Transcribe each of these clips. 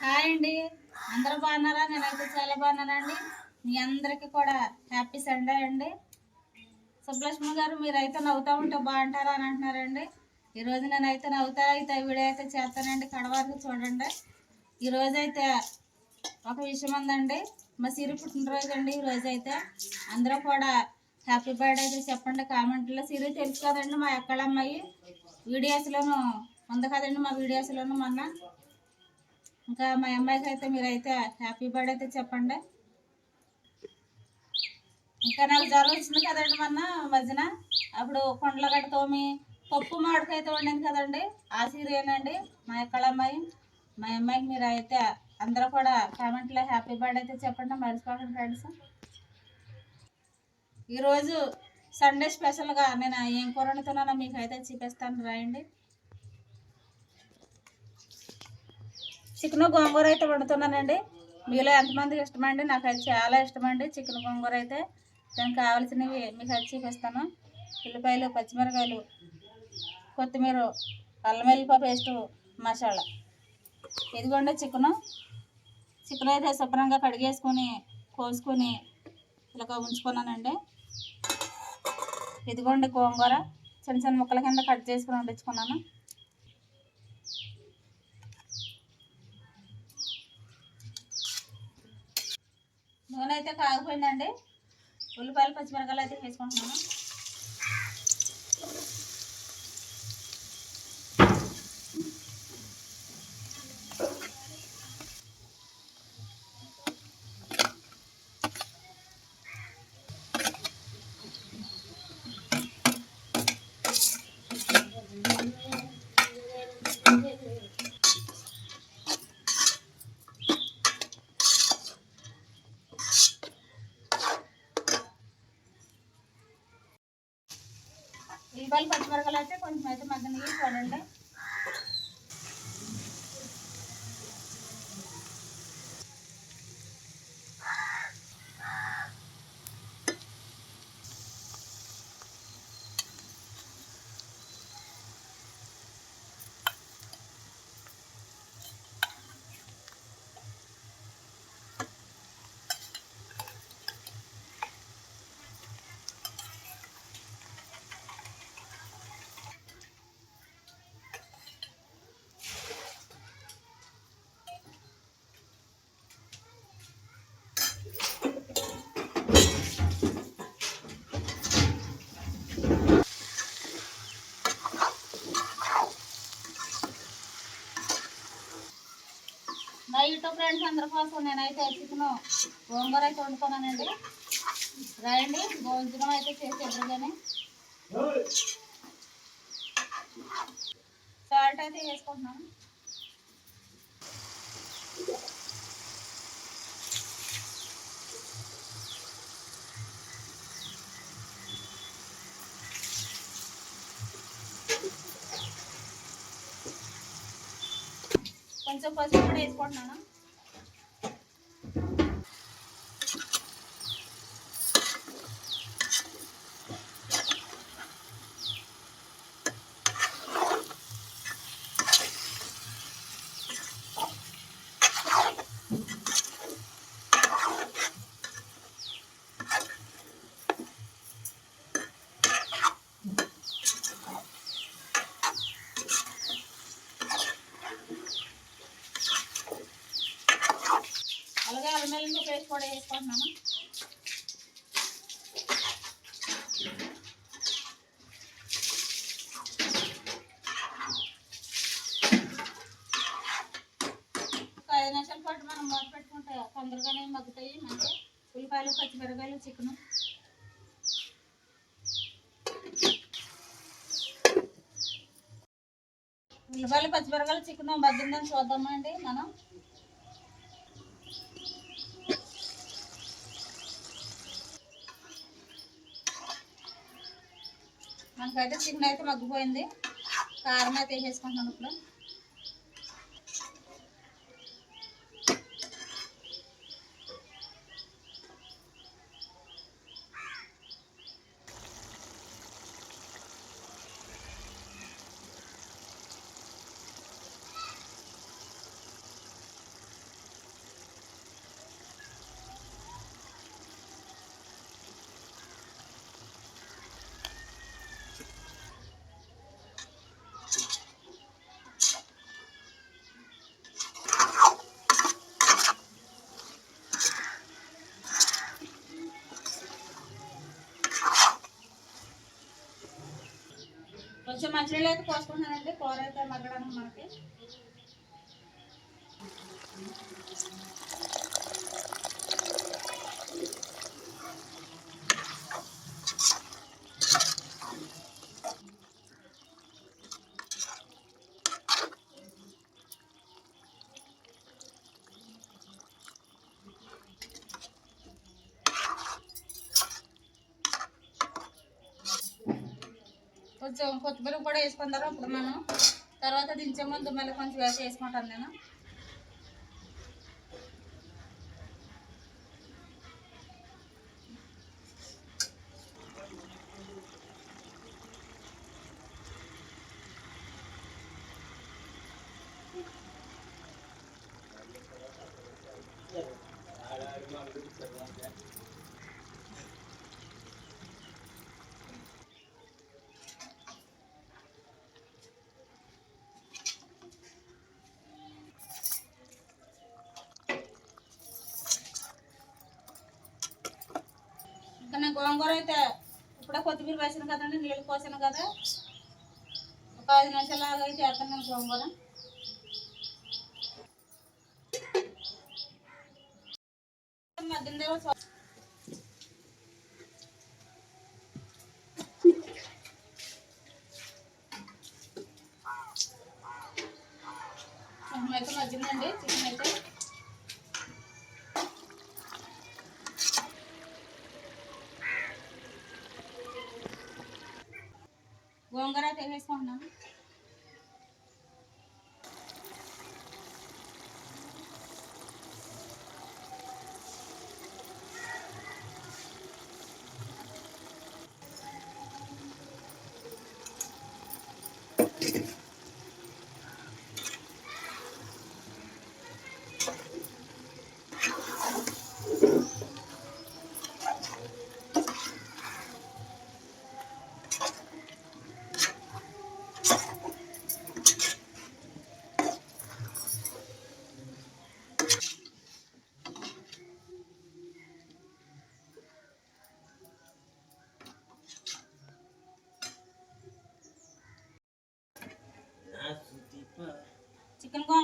Hi అండి. అందరూ బాగున్నారా? నేనైతే చాలా బాగున్నానండి. మీ అందరికీ కూడా హ్యాపీ సండే అండి. సుబ్బలక్ష్మి గారు మీరైతే నవ్వుతూ ఉంటే బాగుంటారా అని అంటున్నారండి. ఈరోజు నేనైతే నవ్వుతా అయితే వీడియో అయితే చేస్తానండి. కడ చూడండి. ఈరోజైతే ఒక విషయం ఉందండి. మా సిరి పుట్టినరోజు అండి ఈరోజైతే అందరూ కూడా హ్యాపీ బర్త్డే అయితే చెప్పండి కామెంట్లో సిరి తెలుసు కదండి మా ఎక్కడమ్మాయి వీడియోస్లోను ఉంది కదండి మా వీడియోస్లోను మొన్న. ఇంకా మా అమ్మాయికి అయితే మీరైతే హ్యాపీ బర్త్డే అయితే చెప్పండి. ఇంకా నాకు జ్వరం వచ్చింది కదండి మొన్న మధ్యన. అప్పుడు కొండలగడ్డ తోమి పప్పు మామిడికైతే వండింది కదండి. ఆ సీరియనండి మా ఎక్కడ అమ్మాయి. మా అమ్మాయికి మీరు అయితే అందరూ కూడా కామెంట్లో హ్యాపీ బర్త్డే అయితే చెప్పండి. మర్చిపోకండి ఫ్రెండ్స్. ఈరోజు సండే స్పెషల్గా నేను ఏం కూర వండుతున్నానో మీకు అయితే చూపిస్తాను. రాయండి చికెన్ గోంగూర అయితే వండుతున్నానండి. మీలో ఎంతమందికి ఇష్టమండి? నాకు అది చాలా ఇష్టమండి చికెన్ గోంగూర అయితే. దానికి కావాల్సినవి మీకు అది చూపిస్తాను. ఉల్లిపాయలు పచ్చిమిరకాయలు కొత్తిమీర అల్లం వెల్లిపాయ పేస్టు మసాలా. ఇదిగోండి చికెను. చికెన్ అయితే శుభ్రంగా కడిగేసుకొని కోసుకొని ఇలాగ ఉంచుకున్నానండి. ఇదిగోండి గోంగూర. చిన్న చిన్న ముక్కల కింద కట్ చేసుకుని వండించుకున్నాను నూనె అయితే కాగిపోయిందండి ఉల్లిపాయలు పచ్చిమిరకాయలు అయితే వేసుకుంటున్నాను. ఉల్లిపాయలు పచ్చిమిరకాయలు అయితే కొంచెం అయితే మగ్గని చూడండి నా యూట్యూబ్ ఫ్రెండ్స్ అందరి కోసం నేనైతే చికెన్ గోంగూర అయితే వండుకున్నానండి. రాయండి. భోజనం అయితే చేసి ఎదురుగానే సాల్ట్ అయితే వేసుకుంటున్నాను. కొంచెం పసుపు కూడా వేసుకుంటున్నాను అలాగే అల్లం పేస్ట్ కూడా వేసుకుంటున్నాను. ఐదు నిమిషాల పాటు మనం మూత పెట్టుకుంటే తొందరగానే మగ్గుతాయి. మంచి ఉల్లిపాయలు పచ్చిమిరకాయలు చికెను. ఉల్లిపాయలు పచ్చిమిరకాయలు చికెను మగ్గిందని చూద్దామా అండి మనం? మనకైతే చికెన్ అయితే మగ్గిపోయింది. కారం అయితే వేసేసుకుంటున్నాను ఇప్పుడు. కొంచెం మంచినీళ్ళు అయితే పోసుకుంటున్నానండి. కూర అయితే మగ్గడానికి మనకి. కొంచెం కొత్తిమీర కూడా వేసుకున్నారు అప్పుడు మనం తర్వాత దించే ముందు మళ్ళీ కొంచెం వేసి వేసుకుంటాను నేను. గోంగూర అయితే ఇప్పుడే కొత్తిమీర వేసాను కదండి నీళ్ళు పోసాను కదా. ఒక ఐదు నిమిషాలు అయితే చేస్తాను నేను గోంగూర. మధ్యలో సో- చికెన్ అయితే మధ్యనండి చికెన్ అయితే గోంగూర అయితే వేసుకుంటున్నాను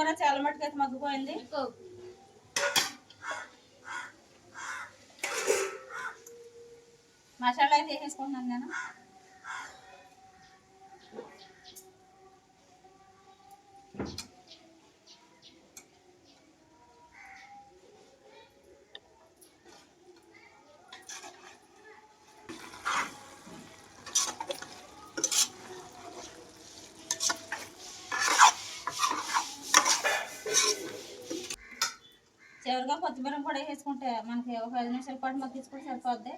కూడా చాలా మటుకు అయితే మగ్గిపోయింది. మసాలా అయితే వేసేసుకుంటున్నాను నేను. చివరిగా కొత్తిమీర కూడా వేసుకుంటే మనకి ఒక ఐదు నిమిషాల పాటు మగ్గించుకుంటే సరిపోద్ది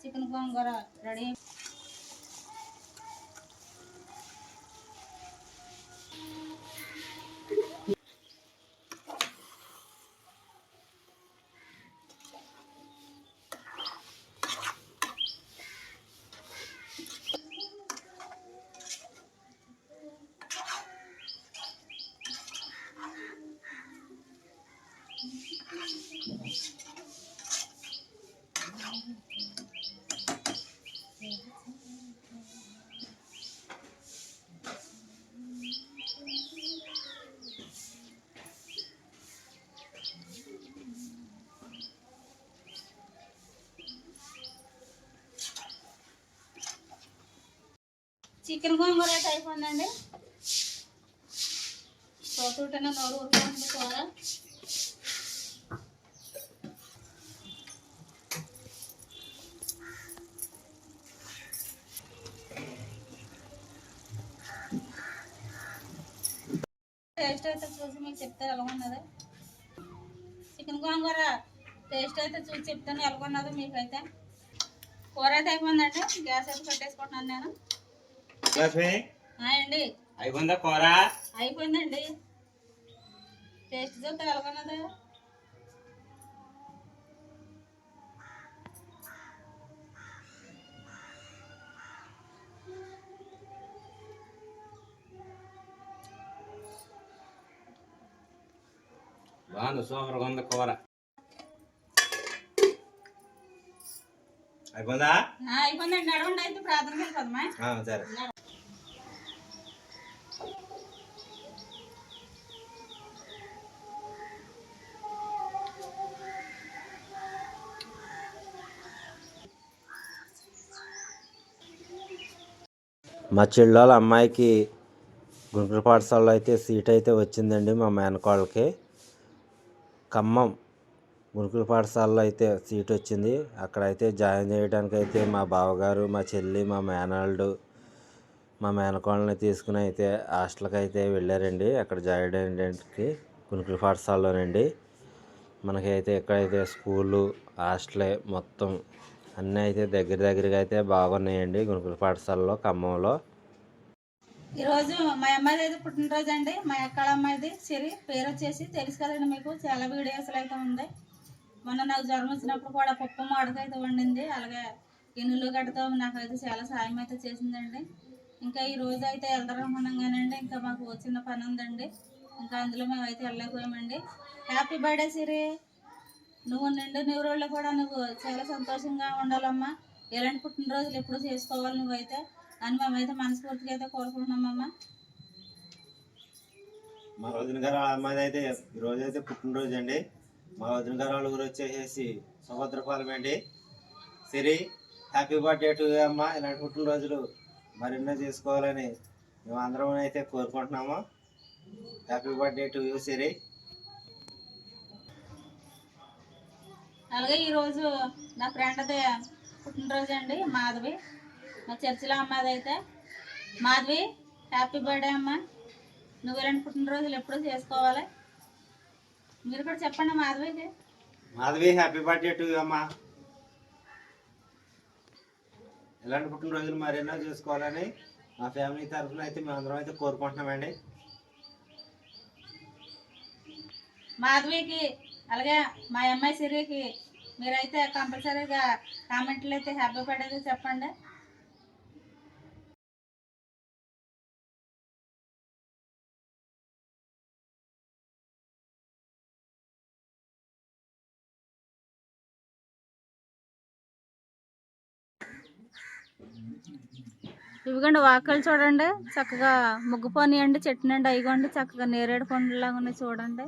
chicken gongura ready chicken gongura అయితే అయిపోయిందండి చూస్తుంటేనే నోరు ఊరుకుంటుంది కూర టేస్ట్ అయితే చూసి మీకు చెప్తారు ఎలా ఉన్నది చికెన్ గోంగూర టేస్ట్ అయితే చూసి చెప్తాను ఎలా ఉన్నదో మీకైతే. కూర అయితే అయిపోయిందండి గ్యాస్ అయితే పెట్టేసుకుంటున్నాను నేను. అండి. అయిపోయిందా కూర? అయిపోయిందండి. టేస్ట్ చూస్తే ఎలా ఉన్నది బాగుంది సూపర్గా ఉంది కూర అయిపోందా అయిపోయింది సరే. మా చెల్లెళ్ళ అమ్మాయికి గుంటూరు పాఠశాలలో అయితే సీట్ అయితే వచ్చిందండి మా మేనకాళ్ళకి ఖమ్మం గురుకుల పాఠశాలలో అయితే సీట్ వచ్చింది. అక్కడైతే జాయిన్ చేయడానికి అయితే మా బావగారు మా చెల్లి మా మేనల్డు మా మేనకోళ్ళని తీసుకుని అయితే హాస్టల్కి అయితే వెళ్ళారండి. అక్కడ జాయిన్ అయ్యడానికి గురుకుల పాఠశాలలోనండి. మనకైతే ఎక్కడైతే స్కూలు హాస్టలే మొత్తం అన్నీ అయితే దగ్గర దగ్గరగా అయితే బాగున్నాయండి గురుకుల పాఠశాలలో ఖమ్మంలో. ఈరోజు మా అమ్మాయిది అయితే పుట్టినరోజు అండి. మా అక్కడ అమ్మాయిది సిరి పేరు వచ్చేసి తెలుసు కదండి మీకు. చాలా వీడియోస్లు అయితే ఉంది. మొన్న నాకు జ్వరం వచ్చినప్పుడు కూడా పప్పు మాడక అయితే వండింది. అలాగే ఇన్నులు గడ్డతో నాకైతే చాలా సాయం అయితే చేసిందండి. ఇంకా ఈ రోజు అయితే వెళ్దారనుకున్నాం ఇంకా మాకు చిన్న పని ఉందండి. ఇంకా అందులో మేము అయితే వెళ్ళలేకపోయామండి. హ్యాపీ బర్త్డే సిరి. నువ్వు నిండు నూరుళ్ళు కూడా నువ్వు చాలా సంతోషంగా ఉండాలమ్మా. ఇలాంటి పుట్టినరోజులు ఎప్పుడు చేసుకోవాలి నువ్వైతే? అని మేమైతే మనస్ఫూర్తిగా అయితే కోరుకుంటున్నామమ్మా మా వదిన గారు వాళ్ళ అమ్మాయి అయితే ఈ రోజు అయితే పుట్టినరోజు అండి. మా వదిన గారు వాళ్ళ ఊరు వచ్చేసి సుభద్రపాలెం అండి. సిరి హ్యాపీ బర్త్డే టు అమ్మ. ఇలాంటి పుట్టినరోజులు మరెన్నో చేసుకోవాలని మేము అందరం అయితే కోరుకుంటున్నాము. Happy birthday to you Siri. అలాగే ఈరోజు నా ఫ్రెండ్ అదే పుట్టినరోజు అండి మాధవి. మా చర్చిలో అమ్మాది అయితే మాధవి హ్యాపీ బర్త్డే అమ్మ. నువ్వు ఇలాంటి పుట్టినరోజులు ఎప్పుడు చేసుకోవాలి. మీరు కూడా చెప్పండి మాధవికి. మాధవి హ్యాపీ బర్త్డే టు అమ్మ. ఇలాంటి పుట్టినరోజులు మరెన్నో చేసుకోవాలని మా ఫ్యామిలీ తరఫున అయితే మేము అందరం అయితే కోరుకుంటున్నామండి. మాధవికి అలాగే మా అమ్మాయి సిరికి మీరైతే కంపల్సరీగా కామెంట్లు అయితే హ్యాపీ బర్త్డే చెప్పండి. ఇవిగోండి వాకలు చూడండి. చక్కగా ముగ్గు పోనీయండి చెట్టు నుండి అయిగోండి చక్కగా నేరేడు పండులాగా ఉన్నాయి చూడండి.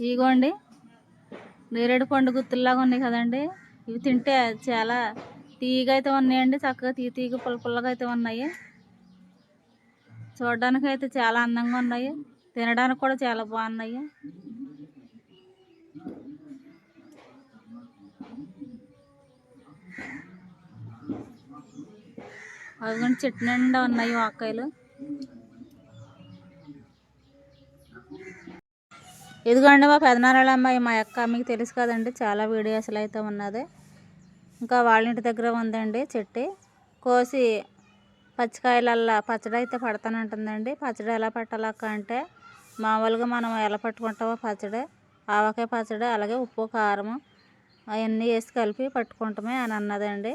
ఇగోండి నేరేడు పండు గుత్తుల్లాగా ఉన్నాయి కదండి. ఇవి తింటే చాలా తీగ అయితే ఉన్నాయండి. చక్కగా తీ తీగ పుల్లపుల్లగా అయితే ఉన్నాయి. చూడడానికి అయితే చాలా అందంగా ఉన్నాయి. తినడానికి కూడా చాలా బాగున్నాయి. అదిగోండి చెట్టు నిండా ఉన్నాయి వాకాయలు. ఇదిగోండి మా పెదనారాల అమ్మాయి మా అక్క మీకు తెలుసు కదండి చాలా వీడియోస్లో అయితే ఉన్నది. ఇంకా వాళ్ళ ఇంటి దగ్గర ఉందండి చెట్టు. కోసి పచ్చికాయలల్లా పచ్చడి అయితే పడతానంటుందండి. పచ్చడి ఎలా పెట్టాలక్క అంటే మామూలుగా మనం ఎలా పట్టుకుంటామో పచ్చడి ఆవకాయ పచ్చడి అలాగే ఉప్పు కారం అవన్నీ వేసి కలిపి పట్టుకుంటామే అని అన్నదండి.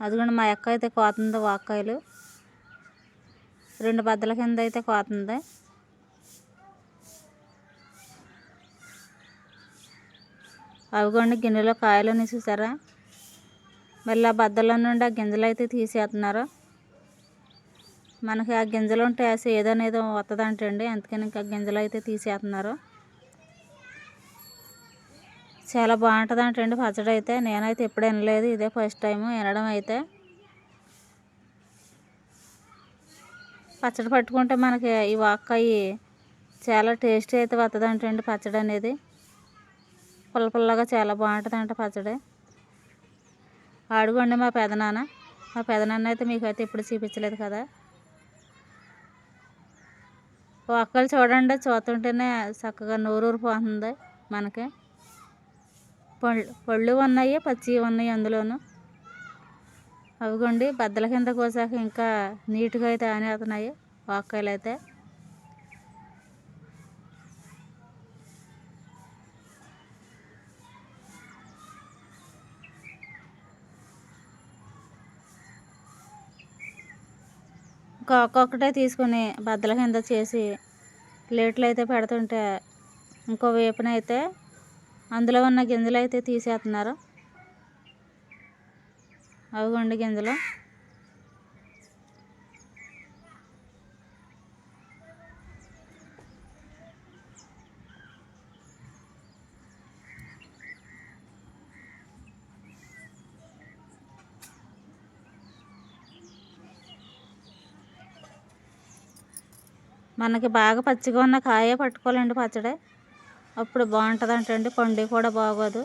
అదిగోండి మా అక్క అయితే కోతుంది వాక్కాయలు. రెండు బద్దల కింద అయితే కోతుంది. అవిగోండి గిన్నెలో కాయలని చూసారా? మళ్ళీ ఆ బద్దల నుండి ఆ గింజలు అయితే తీసేస్తున్నారు. మనకి ఆ గింజలు ఉంటే అసలు ఏదనేదో వస్తుందంటండి అందుకని ఇంకా గింజలు అయితే తీసేస్తున్నారు. చాలా బాగుంటుంది అంటండి పచ్చడి అయితే. నేనైతే ఎప్పుడు వినలేదు. ఇదే ఫస్ట్ టైం వినడం అయితే. పచ్చడి పట్టుకుంటే మనకి ఈ వాక్కాయి చాలా టేస్టీ అయితే వస్తుంది అంటండి పచ్చడి అనేది. పుల్ల పుల్లగా చాలా బాగుంటుంది అంట పచ్చడి. ఆడుకోండి మా పెదనాన్న. మా పెదనాన్న అయితే మీకు అయితే ఎప్పుడు చూపించలేదు కదా. ఒక్కలు చూడండి చూస్తుంటేనే చక్కగా నోరూరు పోతుంది మనకి. పళ్ళు పళ్ళు ఉన్నాయి పచ్చి ఉన్నాయి అందులోనూ. అవిగోండి బద్దల కింద కోసాక ఇంకా నీట్గా అయితే ఆనేతున్నాయి వాక్కాయలు అయితే ఇంకా ఒక్కొక్కటే తీసుకొని బద్దల కింద చేసి ప్లేట్లు అయితే పెడుతుంటే ఇంకో వేపునైతే అయితే అందులో ఉన్న గింజలు అయితే తీసేస్తున్నారు. అవిగోండి గింజలు. మనకి బాగా పచ్చిగా ఉన్న కాయే పట్టుకోవాలండి పచ్చడి. అప్పుడు బాగుంటుంది అంటండి పండు కూడా బాగోదు.